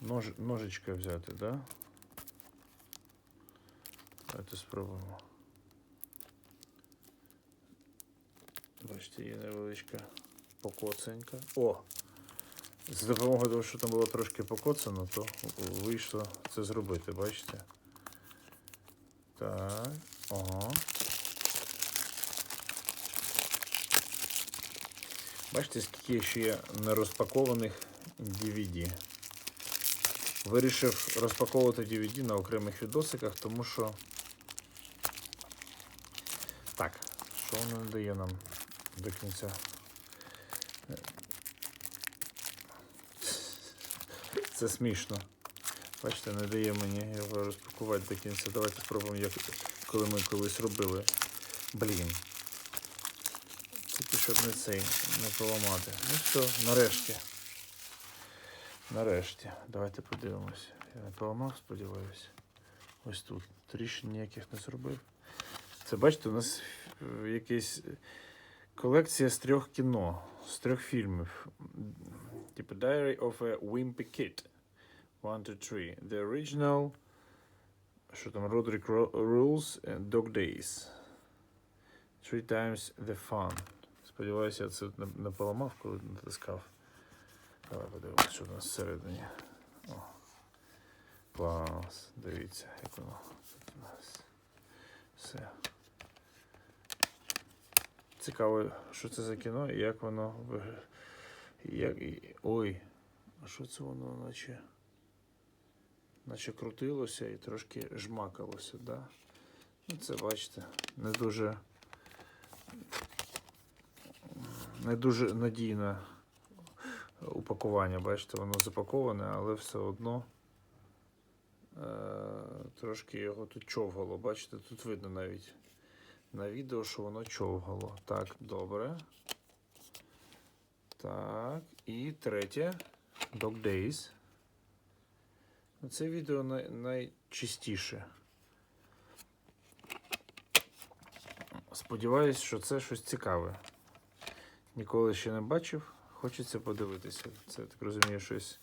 Нож, ножичка взяти, да? Давайте спробуємо. Бачите, є невеличка покоцанька. О! З допомогою того, що там було трошки покоцано, то вийшло це зробити, бачите? Так, ага. Бачите, скільки ще є нерозпакованих DVD. Вирішив розпаковувати DVD на окремих відосиках, тому що. Так, що воно не дає нам до кінця? Це смішно. Бачите, не дає мені його розпакувати до кінця. Давайте спробуємо, як коли ми колись робили. Блін. Тільки щоб не цей, не поламати. Ну все, нарешті. Нарешті. Давайте подивимось. Я не поламав, сподіваюся. Ось тут. Тріщин ніяких не зробив. Це бачите, у нас е, якась колекція з трьох кіно, з трьох фільмів. Типу Diary of a Wimpy Kid. One, two, three. The original. Що там? Roderick Rules and Dog Days. Three times the fun. Сподіваюся, я це не поламав, коли натискав. Давай подивимось, що в нас всередині. О. Клас. Дивіться, як воно тут у нас. Все. Цікаво, що це за кіно і як воно. Як... Ой, а що це воно наче? Наче крутилося і трошки жмакалося, да? Ну, це бачите, не дуже. Не дуже надійне упакування. Бачите, воно запаковане, але все одно е, трошки його тут човгало. Бачите, тут видно навіть на відео, що воно човгало. Так, добре. Так, і третє. Dog Days. Ну, Це відео най- найчистіше. Сподіваюсь, що це щось цікаве. Ніколи ще не бачив. Хочеться подивитися. Це так розумію, щось